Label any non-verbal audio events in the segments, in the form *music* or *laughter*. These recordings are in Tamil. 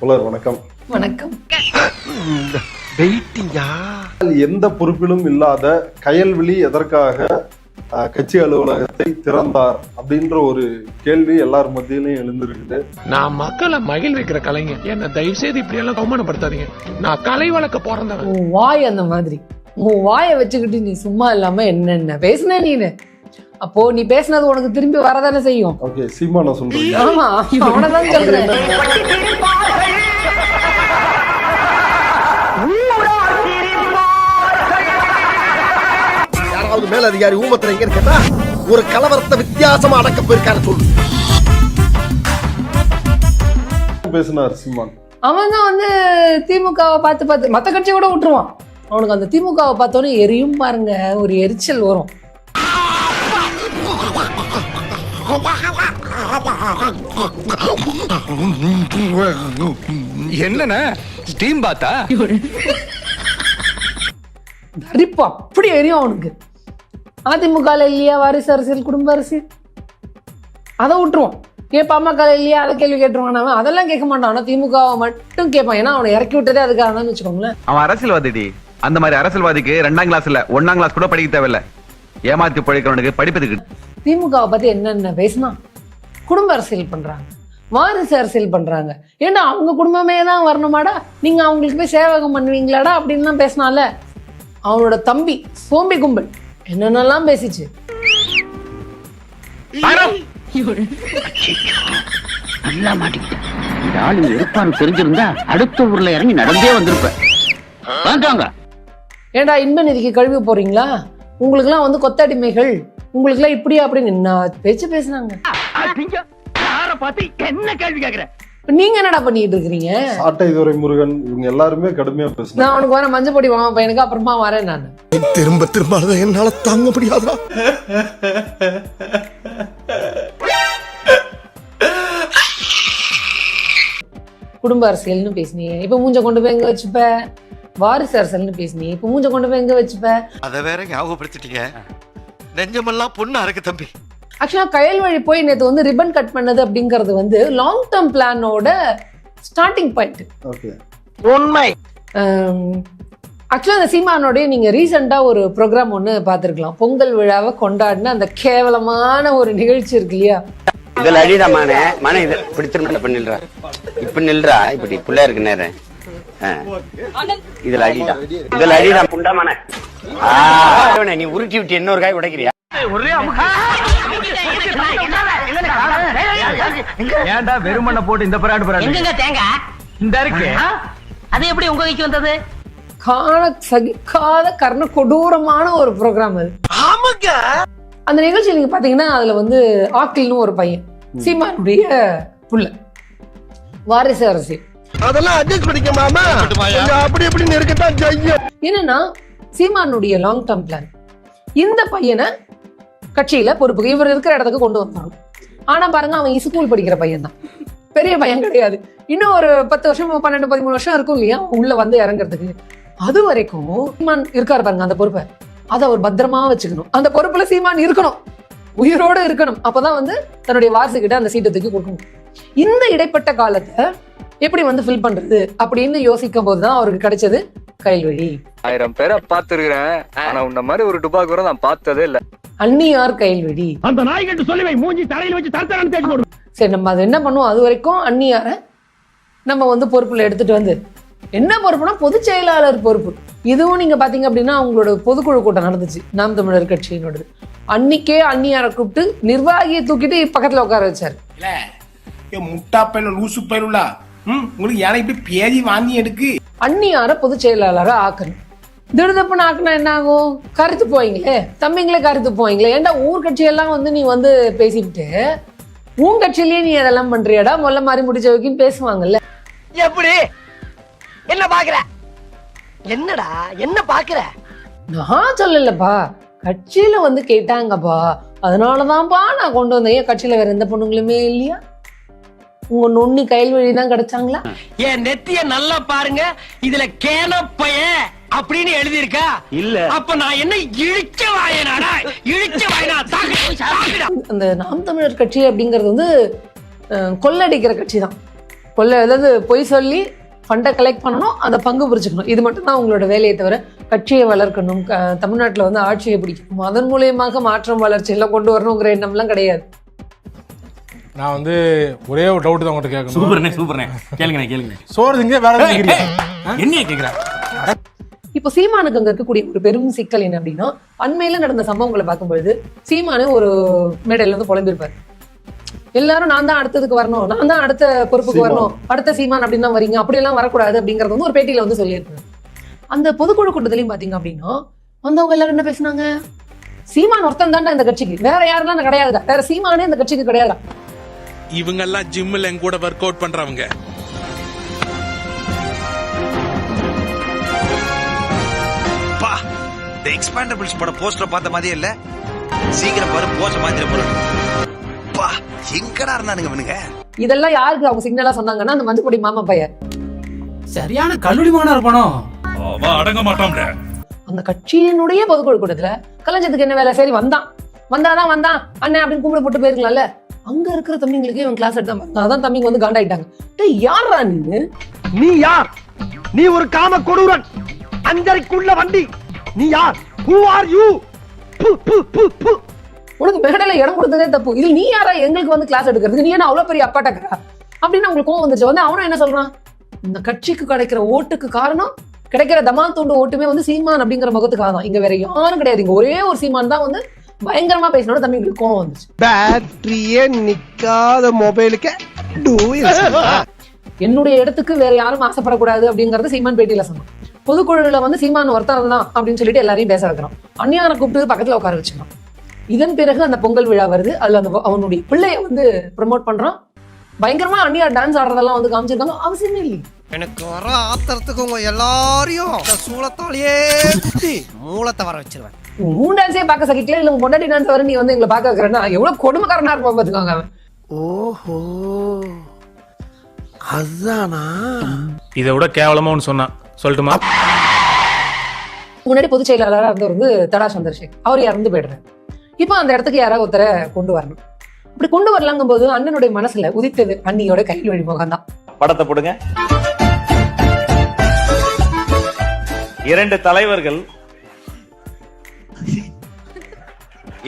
புலர் வணக்கம். வணக்கம். எந்த பொறுப்பிலும் இல்லாத கயல்விழி எதற்காக கட்சி அலுவலகத்தை திறந்தார் அப்படின்ற ஒரு கேள்வி எல்லார் மத்தியிலையும் எழுந்திருக்குது. நான் மக்களை மகிழ்விக்கிற கலைஞர் என்ன தயவு செய்து இப்படி எல்லாம் அவமானப்படுத்தாதீங்க. நான் கலை வளர்க்க பிறந்தவன் உன் வாய் அந்த மாதிரி. உன் வாயை வச்சுக்கிட்டு நீ சும்மா இல்லாம என்னென்ன பேசுன நீனு? அப்போ நீ பேசுனது உனக்கு திரும்பி வரதானே செய்யும். ஓகே சீமான சொல்றீங்க. ஆமா அவனதான் சொல்றேன். *laughs* மேல அதிகாரி ஊமத்துல எங்க கேட்டா ஒரு கலவரத்தை வித்தியாசமா அடக்க போயிருக்காரு சொல்லு. பேசினார் சீமான் அவன் தான் வந்து திமுகவை பார்த்து பார்த்து மத்த கட்சி கூட விட்டுருவான். அவனுக்கு அந்த திமுகவை பார்த்தோன்னே எரியும் பாருங்க ஒரு எரிச்சல் வரும். என்னண்ணே? ஸ்டீம் பாத்தா தரிப்பு அப்படி எரியும் அவனுக்கு. அதிமுக இல்லையா வாரிசு அரசியல் குடும்ப அரசியல்? அதை விட்டுருவான் ஏன் பாமக இல்லையா அதை கேள்வி கேட்டுருவான் அவன் அதெல்லாம் கேட்க மாட்டான். ஆனா திமுகவை மட்டும் கேட்பான். ஏன்னா அவனை இறக்கி விட்டதே அதுக்காக தான் வச்சுக்கோங்களேன். அவன் அரசியல்வாதிடி. அந்த மாதிரி அரசியல்வாதிக்கு ரெண்டாம் கிளாஸ் இல்ல ஒன்னாம் கிளாஸ் கூட படிக்க தேவையில்ல. ஏமாத்தி பழிக்கிறவனுக்கு படிப்பதுக்கு. திமுகவை பத்தி என்னென்ன பேசினா குடும்ப அரசியல் பண்றாங்க. வாரிசு அரசியல் பண்றாங்க. ஏன்னா அவங்க குடும்பமே தான் வரணுமாடா? நீங்க அவங்களுக்கு போய் சேவகம் பண்ணுவீங்களாடா? அப்படின்னு தான் பேசினால அவனோட தம்பி சோம்பி கும்பல் என்னென்னலாம் பேசிச்சு? நல்லா மாட்டிக்கிட்டேன் இந்த ஆளு இருப்பான்னு தெரிஞ்சிருந்தா அடுத்த ஊர்ல இறங்கி நடந்தே வந்திருப்பேன் வேண்டாங்க ஏன்டா இன்ப நிதிக்கு கழுவி போறீங்களா? உங்களுக்குலாம் வந்து கொத்தடிமைகள். உங்களுக்குலாம் இப்படியா அப்படின்னு பேச்சு பேசுனாங்க. என்ன கேள்வி கேக்குற? இப்ப நீங்க என்னடா பண்ணிட்டு இருக்கிறீங்க? சாட்டை முருகன் இவங்க எல்லாருமே கடுமையா நான் பேசினாங்க அவனுக்கு வர மஞ்சள் பொடி வாங்க பையனுக்கு அப்புறமா வரேன் நான். திரும்ப திரும்ப என்னால தாங்க முடியாதா? குடும்ப அரசியல்னு பேசினீங்க இப்ப மூஞ்ச கொண்டு போய் எங்க வச்சுப்ப? வாரிசு அரசியல்னு பேசினீங்க இப்ப மூஞ்ச கொண்டு போய் எங்க வச்சுப்ப? அத வேற ஞாபகப்படுத்திட்டீங்க. நெஞ்சமெல்லாம் பொண்ணா இருக்கு தம்பி. ஆக்சுவலா கயல் வழி போய் நேத்து வந்து ரிப்பன் கட் பண்ணது அப்படிங்கிறது வந்து லாங் டேர்ம் பிளானோட ஸ்டார்டிங் பாயிண்ட் ஓகே உண்மை. ஆக்சுவலா அந்த சீமானோடய நீங்க ரீசெண்டா ஒரு ப்ரோக்ராம் ஒன்று பார்த்துருக்கலாம். பொங்கல் விழாவை கொண்டாடின அந்த கேவலமான ஒரு நிகழ்ச்சி இருக்கு இல்லையா? இதுல அடிடா மானே மானே இது இப்படி திரும்ப இப்ப நில்றா இப்ப நில்றா இப்படி புள்ள இருக்கு நேரம் இதுல அடிடா இதுல அடிடா புண்டா மானே. ஆ, இவனை நீ உருட்டி விட்டு இன்னொரு காய் உடைக்கிறியா? ஏன்டா வெறுமண்ண போட்டு இந்த பராடு பராடு எங்கங்க தேங்காய் இந்த இருக்கு. அது எப்படி உங்க கைக்கு வந்தது? காண சகிக்காத கர்ண கொடூரமான ஒரு ப்ரோக்ராம் அது. அந்த நிகழ்ச்சி நீங்க பாத்தீங்கன்னா அதுல வந்து ஆக்கில்னு ஒரு பையன். சீமானுடைய புள்ள. வாரிசு அரசியல் அதெல்லாம் அட்ஜஸ்ட் பண்ணிக்க மாமா. அப்படி இப்படின்னு இருக்கத்தான் செய்யும். என்னன்னா சீமானுடைய லாங் டேர்ம் பிளான் இந்த பையனை கட்சியில பொறுப்புக்கு இவர் இருக்கிற இடத்துக்கு கொண்டு வந்தாங்க. ஆனா பாருங்க அவன் ஸ்கூல் படிக்கிற பையன் தான் பெரிய பையன் கிடையாது. இன்னும் ஒரு பத்து வருஷம் பன்னெண்டு பதிமூணு வருஷம் இருக்கும் இல்லையா? உள்ள வந்து இறங்குறதுக்கு. அது வரைக்கும் சீமான் இருக்காரு பாருங்க அந்த பொறுப்பை. அதை அவர் பத்திரமா வச்சுக்கணும். அந்த பொறுப்புல சீமான் இருக்கணும். உயிரோட இருக்கணும். அப்பதான் வந்து தன்னுடைய வாரிசுகிட்ட அந்த சீட்டை தூக்கி கொடுக்கணும். இந்த இடைப்பட்ட காலத்தை எப்படி வந்து ஃபில் பண்றது அப்படின்னு யோசிக்கும் போதுதான் அவருக்கு கிடைச்சது கைல்வழி ஆயிரம் பேரை பார்த்திருக்கிறேன். ஆனா உன்ன மாதிரி ஒரு டுபாக்கூரை நான் பார்த்ததே இல்ல. அந்நியார் கைல்வெடி அந்த நாய்கிட்ட சொல்லி வை மூஞ்சி தலையில வச்சு தரத்தரன்னு தேய்ச்சி போடு. சரி நம்ம அது என்ன பண்ணுவோம்? அது வரைக்கும் அந்நியார நம்ம வந்து பொறுப்புல எடுத்துட்டு வந்து என்ன பொறுப்புனா பொதுச் செயலாளர் பொறுப்பு. இதுவும் நீங்க பாத்தீங்க அப்படின்னா அவங்களோட பொதுக்குழு கூட்டம் நடந்துச்சு. நாம் தமிழர் கட்சியினோடது. அன்னிக்கே அந்நியாரை கூப்பிட்டு நிர்வாகியை தூக்கிட்டு பக்கத்துல உட்கார வச்சாரு. முட்டா பையன் லூசு பையனுலா ம் உங்களுக்கு ஏன்னா இப்படி பேதி வாந்தி எடுக்கு? அந்நியார பொதுச் செயலாளரா ஆக்கணும். திடுதப்புன்னு ஆக்குனா என்ன ஆகும்? கருத்து போவீங்களே தம்பிங்களே கருத்து போவீங்களே ஏன்டா ஊர் கட்சியெல்லாம் வந்து நீ வந்து பேசிக்கிட்டு? உன் கட்சியிலேயே நீ அதெல்லாம் பண்றியாடா? மொல்ல மாதிரி முடிச்ச வைக்கின்னு பேசுவாங்கல்ல. எப்படி? என்ன பாக்குற? என்னடா? என்ன பாக்குற? நான் சொல்லலப்பா. கட்சியில வந்து கேட்டாங்கப்பா. அதனாலதான்ப்பா நான் கொண்டு வந்தேன். ஏன் கட்சியில வேற எந்த பொண்ணுங்களுமே இல்லையா? உங்க நொண்ணி கைல் வழி தான் கிடைச்சாங்களா? என் நெத்திய நல்லா பாருங்க. இதுல கேனப்பைய அப்படின்னு எழுதி இருக்கா இல்ல. அப்ப நான் என்ன இழிச்ச வாயனாடா? இழிச்ச வாயனா? அந்த நாம் தமிழர் கட்சி அப்படிங்கிறது வந்து கொள்ளடிக்கிற கட்சி தான் கொள்ள அதாவது பொய் சொல்லி ஃபண்டை கலெக்ட் பண்ணணும் அந்த பங்கு பிரிச்சுக்கணும் இது மட்டும் தான் உங்களோட வேலையை தவிர கட்சியை வளர்க்கணும். க- தமிழ்நாட்டுல வந்து ஆட்சியை பிடிக்கணும். அதன் மூலியமாக மாற்றம் வளர்ச்சி எல்லாம் கொண்டு வரணுங்கிற எண்ணம்லாம் கிடையாது. நான் வந்து ஒரே ஒரு டவுட் தான் உங்கள்கிட்ட கேட்கணும். சூப்பர்ண்ணே சூப்பர்ண்ணே. கேளுங்கண்ணே கேளுங்க *laughs* சோறு திங்க வேற? என்ன கேக்குறா? இப்போ சீமானுக்கு அங்க இருக்கக்கூடிய ஒரு பெரும் சிக்கல் என்ன அப்படின்னா அண்மையில நடந்த சம்பவங்களை பார்க்கும்பொழுது சீமானு ஒரு மேடையில இருந்து புலம்பிருப்பாரு. எல்லாரும் நான் தான் அடுத்ததுக்கு வரணும் நான் தான் அடுத்த பொறுப்புக்கு. வரணும் அடுத்த சீமான் அப்படின்னு தான் வரீங்க அப்படியெல்லாம் வரக்கூடாது அப்படிங்கறது வந்து ஒரு பேட்டியில வந்து சொல்லியிருக்காரு. அந்த பொதுக்குழு கூட்டத்திலையும் பாத்தீங்க அப்படின்னா வந்தவங்க எல்லாரும் என்ன பேசுனாங்க? சீமான் ஒருத்தன் தான்டா இந்த கட்சிக்கு வேற யாரெல்லாம் கிடையாதுடா வேற சீமானே இந்த கட்சிக்கு கிடையாதுடா. இவங்க எல்லாம் ஜிம்ல என் கூட ஒர்க் அவுட் பண்றவங்க. பா இந்த எக்ஸ்பாண்டபிள்ஸ் பட போஸ்டர் பார்த்த மாதிரியே இல்ல? சீக்கிரம் பாரு போஸ்ட மாதிரி போறோம் பா எங்கடா இருந்தானுங்க இவனுங்க? இதெல்லாம் யாருக்கு அவங்க சிக்னலா சொன்னாங்கன்னா அந்த மஞ்சப்பொடி மாமா பையன் சரியான கல்லூரி மாணவர் இருப்பானோ அடங்க மாட்டோம்ல அந்த கட்சியினுடைய பொதுக்குழு கூட்டத்துல கலைஞத்துக்கு என்ன வேலை? சரி வந்தான். வந்தாதான் வந்தான். அண்ணன் அப்படின்னு கும்பிட போட்டு போயிருக்கலாம்ல. அங்க இருக்கிற தம்பிங்களுக்கு இவன் கிளாஸ் எடுத்தான் பாருங்க. அதான் தம்பிங்க வந்து காண்டாயிட்டாங்க. டேய் யாரா நீ? நீ யார்? நீ ஒரு காம கொடூரன். அஞ்சரைக்குள்ள வண்டி. நீ யார்? ஹூ ஆர் யூ உனக்கு மேடையில இடம் கொடுத்ததே தப்பு. இது நீ யாரா? எங்களுக்கு வந்து கிளாஸ் எடுக்கிறதுக்கு நீ என்ன அவ்வளவு பெரிய அப்பாட்டக்கரா? அப்படின்னு அவங்களுக்கு கோவம் வந்துச்சு. வந்து அவனும் என்ன சொல்றான்? இந்த கட்சிக்கு கிடைக்கிற ஓட்டுக்கு காரணம் கிடைக்கிற தமால் தூண்டு ஓட்டுமே வந்து சீமான் அப்படிங்கிற முகத்துக்காக தான் இங்க வேற யாரும் கிடையாது. இங்க ஒரே ஒரு சீமான் தான் வந்து பயங்கரமா பேசினோட தம்பிங்களுக்கு கோவம் வந்துச்சு. பேட்டரியே நிக்காத மொபைலுக்கு டூ என்னுடைய இடத்துக்கு வேற யாரும் ஆசைப்படக்கூடாது அப்படிங்கறது சீமான் பேட்டியில சொன்னான். பொதுக்குழுல வந்து சீமான் ஒருத்தர் தான் அப்படின்னு சொல்லிட்டு எல்லாரையும் பேச வைக்கிறான் அந்நியாரை கூப்பிட்டு பக்கத்துல உட்கார வச்சுக்கிறான் இதன் பிறகு அந்த பொங்கல் விழா வருது. அதுல அந்த அவனுடைய பிள்ளைய வந்து ப்ரமோட் பண்றான். பயங்கரமா அந்நியார் டான்ஸ் ஆடுறதெல்லாம் வந்து காமிச்சிருக்காங்க. அவசியமே இல்லை எனக்கு வர ஆத்திரத்துக்கு உங்க எல்லாரையும் சூளத்தாலேயே சுத்தி மூலத்தை வர வச்சிருவேன். மூணு டான்ஸே பார்க்க சகிக்கல? இல்ல உங்க பொண்டாட்டி டான்ஸ் வர நீ வந்து எங்களை பார்க்க வைக்கிறேன்னா எவ்வளவு கொடுமைக்காரனா இருப்பான் பாத்துக்கோங்க அவன். ஓஹோ. அதானா இதை விட கேவலமா ஒன்று சொன்னான். சொல்லட்டுமா? முன்னாடி பொதுச் செயலாளராக இருந்தவர் வந்து தடா சந்திரசேகர். அவர் இறந்து போயிடுறாரு. இப்போ அந்த இடத்துக்கு யாராவது ஒருத்தரை கொண்டு வரணும். அப்படி கொண்டு வரலாங்கும் போது அண்ணனுடைய மனசுல உதித்தது அண்ணியோட கையில் வழிமுகம் தான். படத்தை போடுங்க. இரண்டு தலைவர்கள்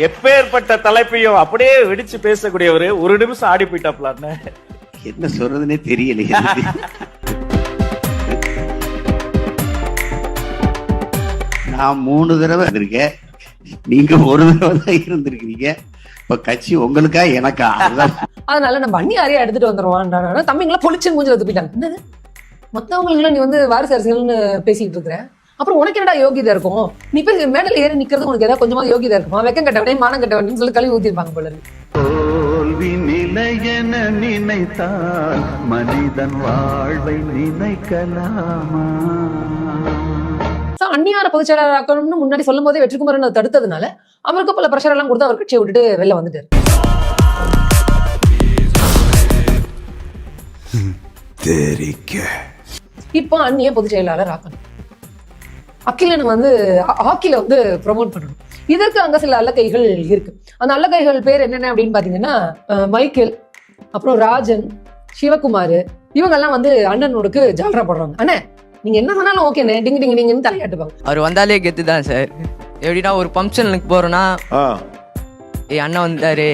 எப்பேற்பட்ட தலைப்பையும் அப்படியே வெடிச்சு பேசக்கூடியவர் ஒரு நிமிஷம் ஆடி போயிட்டாப்லான்னு. என்ன சொல்றதுன்னே தெரியலையே. நான் மூணு தடவை இருந்திருக்கேன் நீங்க ஒரு தடவை தான் இருந்திருக்கிறீங்க. இப்ப கட்சி உங்களுக்கா எனக்கா? அதனால நம்ம அண்ணி யாரையும் எடுத்துட்டு வந்துருவான் தம்பிங்களா பொலிச்சு மூஞ்சில துப்பிட்டாங்க என்னது? மத்தவங்களுக்குலாம் நீ வந்து வாரிசு அரசியல்னு பேசிட்டு இருக்கிற? அப்புறம் உனக்கு என்னடா யோகிதா இருக்கும்? நீ போய் மேடல ஏறி நிக்கிறது உனக்கு ஏதாவது கொஞ்சமா யோகிதா இருக்குமா. வெக்கம் கட்டவனே மானம் கட்டவனே சொல்லி கழுவி ஊத்திருப்பாங்க போல இருக்கு. தோல்வி நிலையென நினைத்தால் மனிதன் வாழ்வை நினைக்கலாமா? அந்நியார பொதுச் செயலாளர் ஆக்கணும்னு முன்னாடி சொல்லும் போதே வெற்றிக்குமாரன் அதை தடுத்ததுனால அவருக்கு பல பிரஷர் எல்லாம் கொடுத்து அவர் கட்சியை விட்டுட்டு வெளில வந்துட்டாரு. இப்போ அந்நிய பொதுச் செயலாளர் ஆக்கணும். அகிலன் வந்து ஹா- ஹாக்கில வந்து ப்ரமோட் பண்ணணும். இதற்கு அங்க சில அல்லக்கைகள் இருக்கு. அந்த அல்லக்கைகள் பேர் என்னென்ன அப்படின்னு பாத்தீங்கன்னா அஹ், மைக்கேல் அப்புறம் ராஜன் சிவகுமார் இவங்கெல்லாம் வந்து அண்ணனோடுக்கு ஜால்ரா போடுறாங்க. அண்ணே நீங்க என்ன சொன்னாலும் ஓகேண்ணே டிங்கு டிங்கு டிங்குன்னு தலையாட்டுப்பாங்க அவர் வந்தாலே கெத்து தான் சார் எப்படின்னா ஒரு ஃபங்க்ஷனுக்கு போறோம்னா ஏ அண்ணன் வந்தாரு.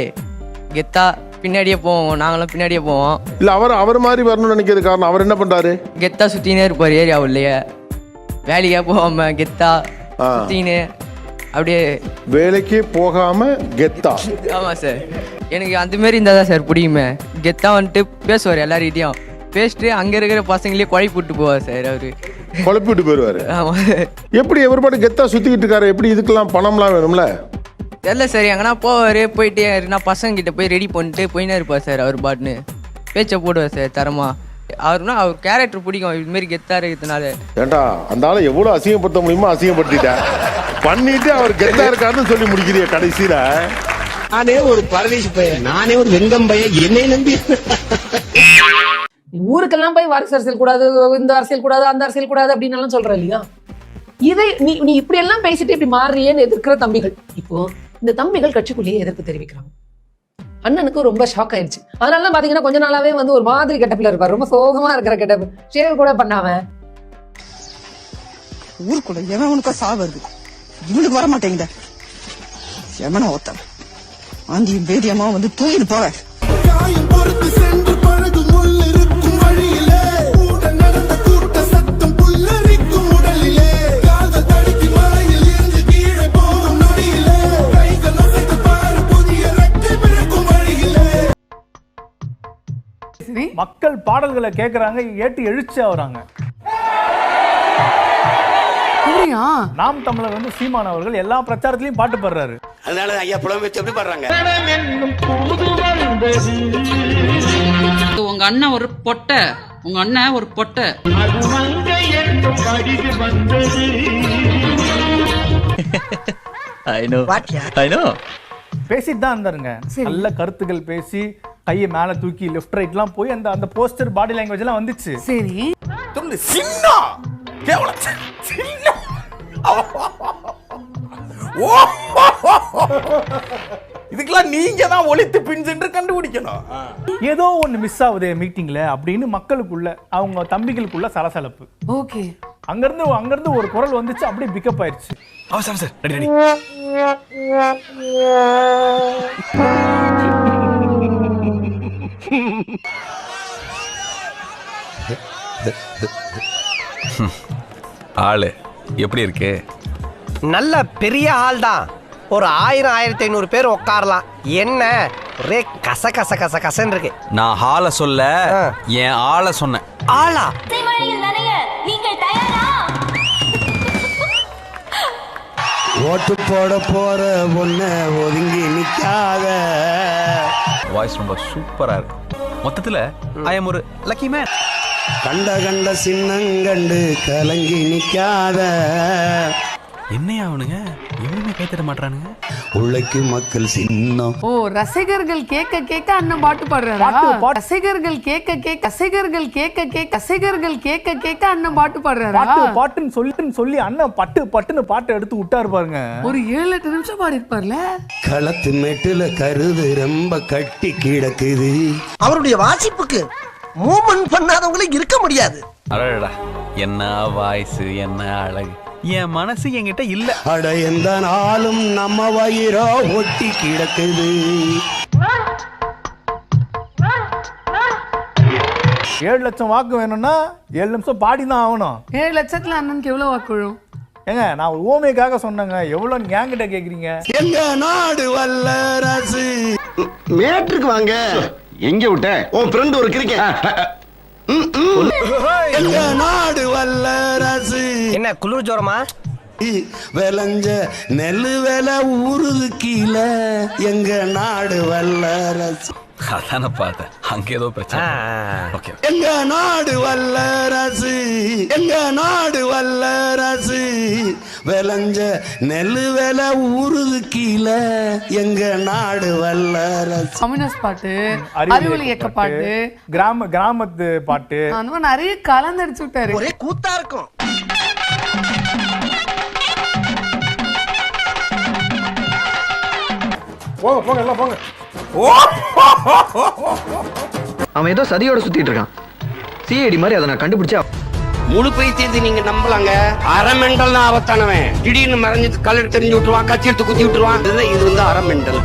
கெத்தா பின்னாடியே போவோம். நாங்களும் பின்னாடியே போவோம். இல்ல அவர் அவர் மாதிரி வரணும்னு நினைக்கிறது காரணம் அவர் என்ன பண்றாரு? கெத்தா சுத்தினே இருப்பார் ஏரியா உள்ளேயே வேலைக்கா போகாம கெத்தா. சுத்தின்னு அப்படியே வேலைக்கு போகாம கெத்தா. ஆமா சார் எனக்கு அந்த மாதிரி இருந்தா தான் சார் பிடிக்குமே. கெத்தா வந்துட்டு பேசுவார் எல்லார்கிட்டயும். பேசிட்டு அங்க இருக்கிற பசங்களே குழப்பி விட்டு போவார் சார் அவரு. குழப்பிட்டு போயிருவாரு. ஆமா. எப்படி எவர் பாட்டு கெத்தா சுத்திக்கிட்டு இருக்காரு? எப்படி இதுக்கெல்லாம் பணம்லாம் வேணும்ல? தெரியல சார் எங்கன்னா போவார் போயிட்டு நான் பசங்க கிட்ட போய் ரெடி பண்ணிட்டு போயினே இருப்பார் சார் அவர் பாட்டுன்னு. பேச்சை போடுவார் சார் தரமா. அவருனா அவர் கேரக்டர் பிடிக்கும். இது மாதிரி கெத்தா இருக்கிறதுனால ஏண்டா அந்த ஆளை எவ்வளவு அசிங்கப்படுத்த முடியுமோ அசிங்கப்படுத்திட்டேன் பண்ணிட்டு அவர் கெத்தா இருக்காருன்னு சொல்லி முடிக்கிறிய கடைசியில. நானே ஒரு பரதேசி பையன். நானே ஒரு வெங்கம் பையன். என்னை நம்பி. ஊருக்கெல்லாம் போய் வாரிசு அரசியல் கூடாது இந்த அரசியல் கூடாது அந்த அரசியல் கூடாது அப்படின்னு எல்லாம் சொல்ற இல்லையா? இதை நீ நீ இப்படி எல்லாம் பேசிட்டு இப்படி மாறுறியேன்னு எதிர்க்கிற தம்பிகள். இப்போ இந்த தம்பிகள் கட்சிக்குள்ளேயே எதிர்ப்பு தெரிவிக்கிறாங்க. அண்ணனுக்கு ரொம்ப ஷாக் ஆயிடுச்சு அதனால பாத்தீங்கன்னா கொஞ்ச நாளாவே வந்து ஒரு மாதிரி கெட்டப்ல இருப்பார். ரொம்ப சோகமா இருக்கிற கெட்டப் ஷேவ் கூட பண்ணாம. ஊருக்குள்ள எவனுக்கா சாவருது இவனுக்கு வர மாட்டேங்குத எவனா ஒருத்தன். ஆந்தியும் பேதியம்மா வந்து தூங்கிட்டு போவேன் மக்கள் பாடல்களை கேக்குறாங்க ஏட்டு எழுச்சி ஆகுறாங்க நாம் தமிழர் வந்து சீமான் அவர்கள் எல்லா பிரச்சாரத்திலயும் பாட்டு பாடுறாரு. அதனால ஐயா புலம் வச்சு எப்படி பாடுறாங்க? உங்க அண்ணன் ஒரு பொட்டை. உங்க அண்ணன் ஒரு பொட்டை. பேசிட்டு தான் இருந்தாருங்க. நல்ல கருத்துக்கள் பேசி கையை மேல தூக்கி லெஃப்ட் ரைட்லாம் போய் அந்த அந்த போஸ்டர் பாடி லாங்குவேஜ் எல்லாம் வந்துச்சு. சரி. சொல்லு சின்ன! கேவலம். சின்ன! இதுக்கெல்லாம் நீங்க தான் ஒளித்து பின் சென்று கண்டுபிடிக்கணும். ஏதோ ஒண்ணு மிஸ் ஆகுதே மீட்டிங்ல அப்படின்னு மக்களுக்குள்ள அவங்க தம்பிகளுக்குள்ள சலசலப்பு. ஓகே. அங்கிருந்து அங்கிருந்து ஒரு குரல் வந்துச்சு அப்படியே பிக்கப் ஆயிருச்சு அவசரம் சார் ரெடி ரெடி *laughs* ஆளு. எப்படி இருக்கு? நல்ல பெரிய ஆள் தான் ஒரு ஆயிரம் ஆயிரத்தி ஐநூறு பேர் உட்காரலாம் என்ன? ஒரே கச கச கச கசன்னு இருக்கு. நான் ஹால சொல்ல என் ஆளை சொன்னேன். ஆளா? நீங்கள் தயாரா? ஓட்டு போட போற பொண்ண ஒதுங்கி நிக்காத. வாய்ஸ் ரொம்ப சூப்பரா இருக்கு. மொத்தத்துல ஐ எம் ஒரு லக்கி மேன் கண்ட கண்ட சின்னங்கண்டு கலங்கி நிக்காத. என்னையா அவனுங்க? எவனுமே கை தட்ட மாட்டானுங்க உழைக்கு மக்கள் சின்னம். ஓ ரசிகர்கள் கேட்க கேட்க அண்ணன் பாட்டு பாடுறாரா? பாட்டு, பாட்டு. ரசிகர்கள் கேட்க கேட்க ரசிகர்கள் கேட்க கேட்க ரசிகர்கள் கேட்க கேட்க அண்ணன் பாட்டு பாடுறாரா? பாட்டு பாட்டுன்னு சொல்லிட்டு சொல்லி அண்ணன் பட்டு பட்டுன்னு பாட்டை எடுத்து விட்டாரு பாருங்க. ஒரு ஏழு எட்டு நிமிஷம் பாடி இருப்பார்ல களத்து மெட்டுல கருது ரொம்ப கட்டி கிடக்குது. அவருடைய வாசிப்புக்கு மூவ்மெண்ட் பண்ணாதவங்களே இருக்க முடியாது. அடடா என்ன வாய்ஸ் என்ன அழகு. என் மனசு என்கிட்ட இல்ல. அட எந்த நாளும் நம்ம வயிறோ ஒட்டி கிடக்குது. ஏழு லட்சம் வாக்கு வேணும்னா ஏழு நிமிஷம் பாடி தான் ஆகணும். ஏழு லட்சத்துல அண்ணனுக்கு எவ்வளவு வாக்குழும் ஏங்க நான் ஒரு ஓமைக்காக சொன்னேங்க. எவ்வளவு என்கிட்ட கேக்குறீங்க? எங்க நாடு வல்லரசு? மேட்ருக்கு வாங்க. எங்க விட்ட? உன் ஃப்ரெண்ட் ஒரு கிரிக்கெட். நாடு வல்லரசு. என்ன குளிர் ஜோரமா? விளைஞ்ச நெல்லு விலை ஊறுது கீழே. எங்க நாடு வல்லரசு. அதான பார்த்தேன். அங்க ஏதோ பிரச்சனை. ஓகே. எங்க நாடு வல்லரசு. எங்க நாடு வல்லரசு. விளைஞ்ச நெல்லு விலை ஊறுது கீழே. எங்க நாடு வல்லரசு. கம்யூனிஸ்ட் பாட்டு அறிவொளி இயக்க பாட்டு கிராம கிராமத்து பாட்டு. அந்த மாதிரி நிறைய கலந்தடிச்சு விட்டாரு. ஒரே கூத்தா இருக்கும். போங்க போங்க எல்லாம் போங்க. அவன் ஏதோ சதியோட சுத்திட்டு இருக்கான். சிஐடி மாதிரி அதை நான் கண்டுபிடிச்சா முழு பைத்தியத்தை நீங்க நம்பலாங்க. அறமெண்டல் தான் ஆபத்தானவன். திடீர்னு மறைஞ்சு கலர் தெரிஞ்சு விட்டுருவான் கச்சி எடுத்து குத்தி விட்டுருவான். இது வந்து அறமெண்டல்